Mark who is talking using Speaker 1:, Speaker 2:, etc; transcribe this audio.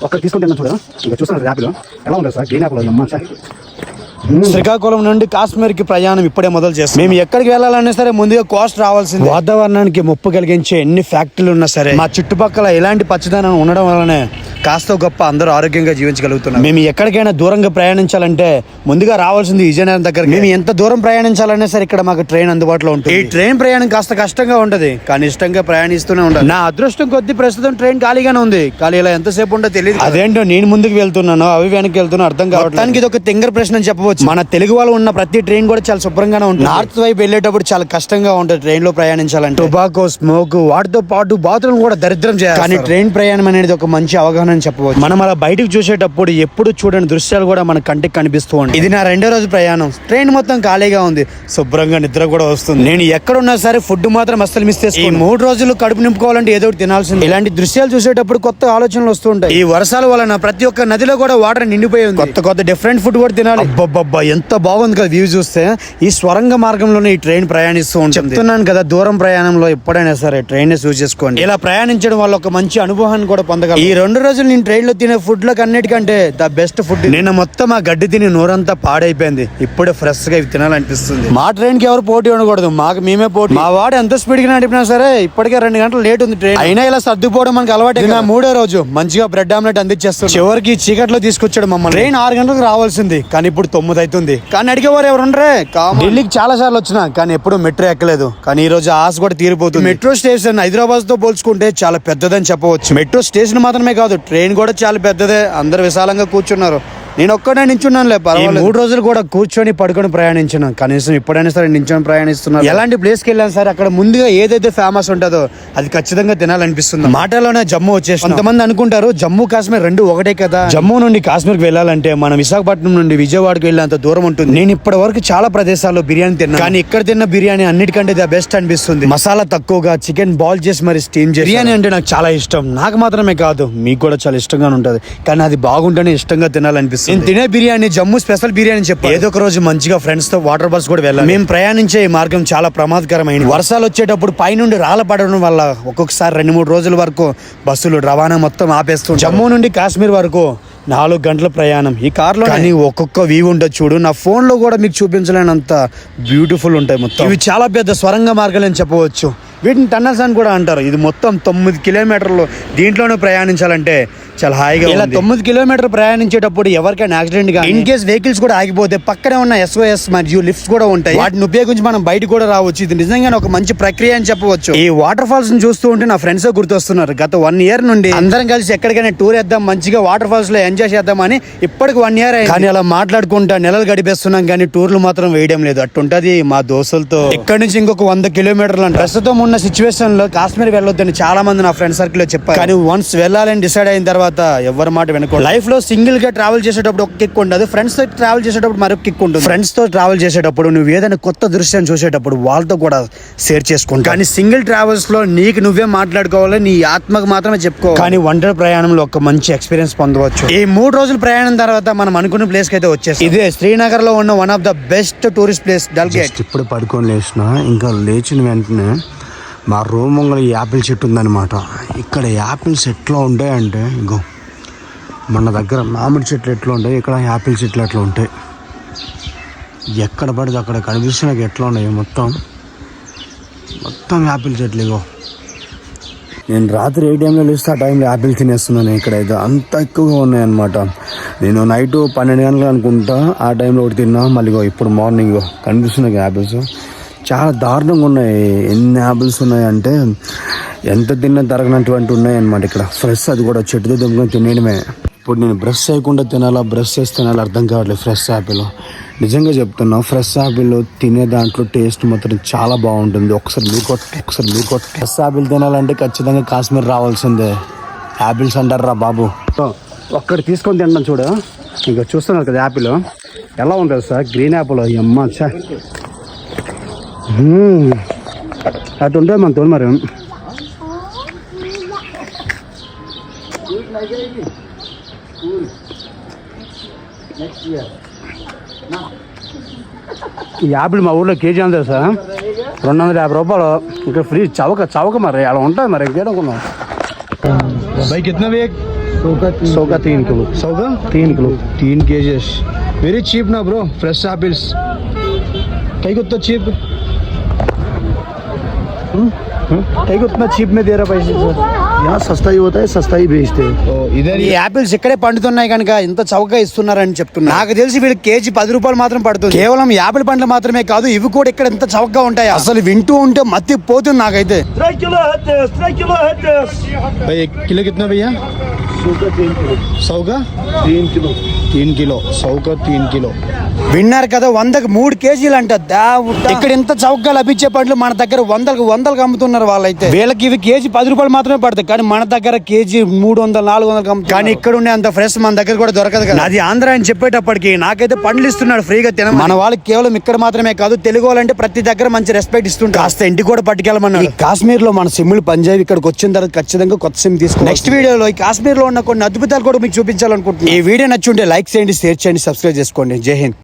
Speaker 1: ఒక్క తీసుకుంటే చూడ ఇంకా చూస్తున్నారు యాప్లో. ఎలా ఉంటుంది సార్? గ్రీన్ యాప్లో అమ్మా సార్?
Speaker 2: శ్రీకాకుళం నుండి కాశ్మీర్కి ప్రయాణం ఇప్పుడే మొదలు చేస్తాం మేము ఎక్కడికి వెళ్ళాలన్నా సరే ముందుగా కాస్ట్ రావాల్సింది. వాతావరణానికి ముప్పు కలిగించే ఎన్ని ఫ్యాక్టరీలు ఉన్నా సరే మా చుట్టుపక్కల ఎలాంటి పచ్చదనం ఉండడం వల్లనే కాస్త గొప్ప అందరూ ఆరోగ్యంగా జీవించగలుగుతున్నాం మేము ఎక్కడికైనా దూరంగా ప్రయాణించాలంటే ముందుగా రావాల్సింది విజయనగరం దగ్గర మేము ఎంత దూరం ప్రయాణించాలన్నా సరే ఇక్కడ మాకు ట్రైన్ అందుబాటులో ఉంటుంది. ఈ ట్రైన్ ప్రయాణం కాస్త కష్టంగా ఉంటది. కానీ ఇష్టంగా ప్రయాణిస్తూనే ఉండాలి. నా అదృష్టం కొద్ది ప్రస్తుతం ట్రైన్ ఖాళీగానే ఉంది. కానీ ఇలా ఎంతసేపు ఉందో తెలియదు అదేంటో నేను ముందుకు వెళ్తున్నాను అవి వెనక్కి వెళ్తున్నా అర్థం కావట్లేదు. ఇది ఒక తింగర్ ప్రశ్న అని చెప్పవచ్చు. మన తెలుగు వాళ్ళు ఉన్న ప్రతి ట్రైన్ కూడా చాలా శుభ్రంగానే ఉంటుంది. నార్త్ వైపు వెళ్ళేటప్పుడు చాలా కష్టంగా ఉంటుంది ట్రైన్లో ప్రయాణించాలంటే. టొబాకో స్మోక్ వాటితో పాటు బాత్రూమ్ కూడా దరిద్రం చేయాలి కానీ ట్రైన్ ప్రయాణం అనేది ఒక మంచి అవగాహన అని చెప్పవచ్చు. మనం అలా బయటకు చూసేటప్పుడు ఎప్పుడు చూడని దృశ్యాలు కూడా మన కంటికి కనిపిస్తూ ఉంటాయి. ఇది నా రెండో రోజు ప్రయాణం. ట్రైన్ మొత్తం ఖాళీగా ఉంది. శుభ్రంగా నిద్ర కూడా వస్తుంది. నేను ఎక్కడున్నా సరే ఫుడ్ మాత్రం అస్సలు మిస్ చేసుకో ఈ మూడు రోజులు కడుపు నింపుకోవాలంటే ఏదో ఒకటి తినాల్సింది. ఇలాంటి దృశ్యాలు చూసేటప్పుడు కొత్త ఆలోచనలు వస్తూ ఉంటాయి. ఈ వర్షాల వలన ప్రతి ఒక్క నదిలో కూడా వాటర్ నిండిపోయి ఉంది. కొత్త కొత్త డిఫరెంట్ ఫుడ్ కూడా తినాలి. అబ్బబ్బబ్బా ఎంత బాగుంది కదా వ్యూ చూస్తే. ఈ స్వరంగ మార్గంలోనే ఈ ట్రైన్ ప్రయాణిస్తూ ఉంటుంది. చెప్తున్నాను కదా దూరం ప్రయాణంలో ఎప్పుడైనా సరే ట్రైన్ చూస్ చేసుకోండి. ఇలా ప్రయాణించడం వల్ల ఒక మంచి అనుభవాన్ని కూడా పొందగలం. ఈ రెండు రోజులు నేను ట్రైన్లో తినే ఫుడ్లకు అన్నిటికంటే ద బెస్ట్ ఫుడ్ నేను మొత్తం ఆ గడ్డి తిని నోరంతా పాడైపోయింది. ఇప్పుడే ఫ్రెష్గా ఇవి తినాలనిపిస్తుంది. మా ట్రైన్కి ఎవరు పోటీ ఉండకూడదు. మాకు మేమే పోటీ. మా వాడు ఎంత స్పీడ్గా నడిపినా సరే ఇప్పటికే రెండు గంటలు లేట్ ఉంది ట్రైన్. అయినా ఇలా సర్దుపోవడం మనకి అలవాటు నా మూడో రోజు. మంచిగా బ్రెడ్ ఆమ్లెట్ అందించేస్తాడు చివరికి చీకట్లో తీసుకొచ్చాడు మమ్మల్ని. ట్రైన్ ఆరు గంటలకు రావాల్సింది. కానీ ఇప్పుడు తొమ్మిది అవుతుంది. కానీ అడిగేవారు ఎవరు ఉండరే? ఢిల్లీకి చాలా సార్లు వచ్చినా కానీ ఎప్పుడు మెట్రో ఎక్కలేదు. కానీ ఈ రోజు ఆశ కూడా తీరిపోతుంది. మెట్రో స్టేషన్ హైదరాబాద్తో పోల్చుకుంటే చాలా పెద్దదని చెప్పవచ్చు. మెట్రో స్టేషన్ మాత్రమే కాదు ట్రైన్ కూడా చాలా పెద్దదే. అందరు విశాలంగా కూర్చున్నారు. నేను ఒక్కడే నించున్నానులే పర్వాలేదు. మూడు రోజులు కూడా కూర్చొని పడుకొని ప్రయాణించాను. కనీసం ఇప్పుడైనా సరే నించొని ప్రయాణిస్తున్నాను ఎలాంటి ప్లేస్కి వెళ్ళాను సరే? అక్కడ ముందుగా ఏదైతే ఫేమస్ ఉంటుందో అది ఖచ్చితంగా తినాలనిపిస్తుంది. మాటలోనే జమ్మూ వచ్చేసి కొంతమంది అనుకుంటారు జమ్మూ కాశ్మీర్ రెండు ఒకటే కదా. జమ్మూ నుండి కాశ్మీర్కి వెళ్ళాలంటే మనం విశాఖపట్నం నుండి విజయవాడకి వెళ్ళేంత దూరం ఉంటుంది. నేను ఇప్పటి వరకు చాలా ప్రదేశాల్లో బిర్యానీ తిన్నాను. కానీ ఇక్కడ తిన్న బిర్యానీ అన్నిటికంటే ద బెస్ట్ అనిపిస్తుంది. మసాలా తక్కువగా చికెన్ బాల్ చేసి మరి స్టీమ్ చేసి బిర్యానీ అంటే నాకు చాలా ఇష్టం. నాకు మాత్రమే కాదు మీకు కూడా చాలా ఇష్టంగా ఉంటది. కానీ అది బాగుంటేనే ఇష్టంగా తినాలనిపిస్తుంది. నేను తినే బిర్యానీ జమ్మూ స్పెషల్ బిర్యానీ చెప్పాను ఏదో ఒక రోజు మంచిగా ఫ్రెండ్స్తో వాటర్ బస్ కూడా వెళ్ళాలి. మేము ప్రయాణించే ఈ మార్గం చాలా ప్రమాదకరమైనది. వర్షాలు వచ్చేటప్పుడు పైనుండి రాళ్ళ పడడం వల్ల ఒక్కొక్కసారి రెండు మూడు రోజుల వరకు బస్సులు రవాణా మొత్తం ఆపేస్తుంది జమ్మూ నుండి కాశ్మీర్ వరకు నాలుగు గంటల ప్రయాణం ఈ కార్లో కానీ ఒక్కొక్క వ్యూ ఉంటుంది చూడు. నా ఫోన్లో కూడా మీకు చూపించలేనంత బ్యూటిఫుల్ ఉంటాయి మొత్తం. ఇవి చాలా పెద్ద స్వరంగ మార్గాలు అని చెప్పవచ్చు. వీటిని టన్నల్స్ అని కూడా అంటారు. ఇది మొత్తం తొమ్మిది కిలోమీటర్లు దీంట్లోనే ప్రయాణించాలంటే చాలా హాయిగా ఇలా తొమ్మిది కిలోమీటర్ ప్రయాణించేటప్పుడు ఎవరికైనా యాక్సిడెంట్గా ఇన్ కేస్ వెహికల్స్ కూడా ఆగిపోతే పక్కనే ఉన్న ఎస్ఓఎస్ మరియు లిఫ్ట్స్ కూడా ఉంటాయి. వాటిని ఉపయోగించి మనం బయట కూడా రావచ్చు. ఇది నిజంగా ఒక మంచి ప్రక్రియ అని చెప్పవచ్చు. ఈ వాటర్ ఫాల్స్ని చూస్తూ ఉంటే నా ఫ్రెండ్స్ గుర్తొస్తున్నారు. గత వన్ ఇయర్ నుండి అందరం కలిసి ఎక్కడికైనా టూర్ వేద్దాం మంచిగా వాటర్ ఫాల్స్లో ఎంజాయ్ చేద్దామని ఇప్పటికి వన్ ఇయర్ కానీ అలా మాట్లాడుకుంటా నెలలు గడిపేస్తున్నాం కానీ టూర్లు మాత్రం వేయడం లేదు. అట్టుంటది మా దోస్తులతో. ఇక్కడ నుంచి ఇంకొక వంద కిలోమీటర్లు అంటే. ప్రస్తుతం ఉన్న సిచ్యువేషన్లో కాశ్మీర్ వెళ్ళొద్దని చాలా మంది నా ఫ్రెండ్ సర్కిల్లో చెప్పారు. కానీ వన్స్ వెళ్ళాలని డిసైడ్ అయిన తర్వాత ఎవరి మాట వెనుకో లైఫ్లో సింగిల్గా ట్రావెల్ చేసేటప్పుడు ఒక కిక్ ఉండదు. ఫ్రెండ్స్తో ట్రావెల్ చేసేటప్పుడు మరొక కిక్ ఉంటుంది. ఫ్రెండ్స్తో ట్రావెల్ చేసేటప్పుడు నువ్వు ఏదైనా కొత్త దృశ్యం చూసేటప్పుడు వాళ్ళతో కూడా షేర్ చేసుకుంటా కానీ సింగిల్ ట్రావెల్స్లో నీకు నువ్వే మాట్లాడుకోవాలి నీ ఆత్మకు మాత్రమే చెప్పుకో కానీ ఒంటరి ప్రయాణంలో ఒక మంచి ఎక్స్పీరియన్స్ పొందవచ్చు. ఈ మూడు రోజుల ప్రయాణం తర్వాత మనం అనుకున్న ప్లేస్కి అయితే వచ్చేసి. ఇదే శ్రీనగర్లో ఉన్న one of the best tourist place డల్గేట్
Speaker 3: just ఇప్పుడు పడుకొని లేచిన ఇంకా లేచిన వెంటనే మా రూమ్ ముంగల యాపిల్ చెట్టు ఉందన్నమాట. ఇక్కడ యాపిల్స్ ఎట్లా ఉంటాయంటే ఇంకో మన దగ్గర మామిడి చెట్లు ఎట్లా ఉంటాయి ఇక్కడ యాపిల్ చెట్లు ఎట్లా ఉంటాయి? ఎక్కడ పడితే అక్కడ కనిపిస్తున్నాయి ఎట్లా ఉన్నాయి మొత్తం. మొత్తం యాపిల్ చెట్లు ఇగో. నేను రాత్రి ఏ టైంలో లేస్తే ఆ టైంలో యాపిల్ తినేస్తున్నాను ఇక్కడైతే అంత ఎక్కువగా ఉన్నాయన్నమాట నేను నైట్ పన్నెండు గంటలు అనుకుంటా ఆ టైంలో ఒకటి తిన్నా మళ్ళీ ఇప్పుడు మార్నింగ్ కనిపిస్తున్నాయి యాపిల్స్. చాలా దారుణంగా ఉన్నాయి. ఎన్ని యాపిల్స్ ఉన్నాయంటే ఎంత తిన్నా తరగనటువంటి ఉన్నాయన్నమాట ఇక్కడ. ఫ్రెష్ అది కూడా చెట్టుతో దింపుకొని తినేయడమే. ఇప్పుడు నేను బ్రష్ చేయకుండా తినాలా బ్రష్ చేసి తినాలా అర్థం కావట్లేదు ఫ్రెష్ యాపిల్. నిజంగా చెప్తున్నా ఫ్రెష్ యాపిల్ తినే దాంట్లో టేస్ట్ మాత్రం చాలా బాగుంటుంది. ఒకసారి మీరు కొట్టి ఒకసారి మీరు కొట్టి. ఫ్రెష్ యాపిల్ తినాలంటే ఖచ్చితంగా కాశ్మీర్ రావాల్సిందే. యాపిల్స్ అంటారా బాబు?
Speaker 1: ఒక్కటి తీసుకొని తినడం చూడు. ఇంకా చూస్తున్నారు కదా యాపిల్. ఎలా ఉంటుంది సార్ గ్రీన్ యాపిల్ అమ్మ సార్ అటు ఉంటుంది మనతో మరి. ఈ యాపిల్ మా ఊళ్ళో కేజీ అంతా సార్ రెండు వందల యాభై రూపాయలు. ఇంకా ఫ్రీ చవక చవక మరి అలా ఉంటుంది మరి
Speaker 2: ఇంకేదనుకున్నాం బైక్
Speaker 1: ఎత్తున సౌగా తీన్ కిలో.
Speaker 2: తీన్ కిలో.
Speaker 1: తీన్ వెరీ
Speaker 2: చీప్ నా బ్రో ఫ్రెష్ యాపిల్స్. కైకొత్త చీప్ एप्पल्स कई को उतना चीप कई को उतना चीप में दे रहा पैसे
Speaker 1: यहाँ सस्ता ही होता है सस्ता ही बेचते हैं
Speaker 2: तो इधर ఈ యాపిల్స్ ఇక్కడే పండుతున్నాయి కనుక ఇంత చౌకగా ఇస్తున్నారని చెప్తున్నా నాకు తెలిసి వీళ్ళకి కేజీ పది రూపాయలు మాత్రం పడుతుంది కేవలం యాపిల్ పండ్లు మాత్రమే కాదు ఇవి కూడా ఇక్కడ ఇంత చౌకగా ఉంటాయి అసలు వింటూ ఉంటే మత్తి పోతుంది నాకైతే भैया किलो कितना भैया सौ का
Speaker 1: तीन किलो
Speaker 2: तीन किलो తీన్ కిలో చౌక తీన్ కిలో విన్నారు కదా వందకు మూడు కేజీలు అంట ఇక్కడ ఇంత చౌకగా లభించే పండ్లు మన దగ్గర వందలకు వందలకు అమ్ముతున్నారు వాళ్ళైతే. వీళ్ళకి ఇవి కేజీ పది రూపాయలు మాత్రమే పడతాయి. కానీ మన దగ్గర కేజీ మూడు వందలు నాలుగు వందలు అమ్ముతుంది కానీ ఇక్కడ ఉండే అంత ఫ్రెష్ మన దగ్గర కూడా దొరకదు కదా. అది ఆంధ్ర అని చెప్పేటప్పటికి నాకైతే పండ్లు ఇస్తున్నాడు ఫ్రీగా తిన మన వాళ్ళకి కేవలం ఇక్కడ మాత్రమే కాదు తెలుగు వాళ్ళంటే ప్రతి దగ్గర మంచి రెస్పెక్ట్ ఇస్తుంటారు. కాస్త ఇంటికి కూడా పట్టుకెళ్ళమన్నారు. కాశ్మీర్లో మన సిమ్లు పంజాబ్ ఇక్కడికి వచ్చిన తర్వాత ఖచ్చితంగా కొత్త సిమ్ తీసుకుంటాం నెక్స్ట్ వీడియోలో కాశ్మీర్లో ఉన్న కొన్ని అద్భుతాలు కూడా మీకు చూపించాలనుకుంటున్నాను. ఈ వీడియో నచ్చుంటే లైక్ లైక్ చేయండి షేర్ చేయండి సబ్స్క్రైబ్ చేసుకోండి. జై హింద్.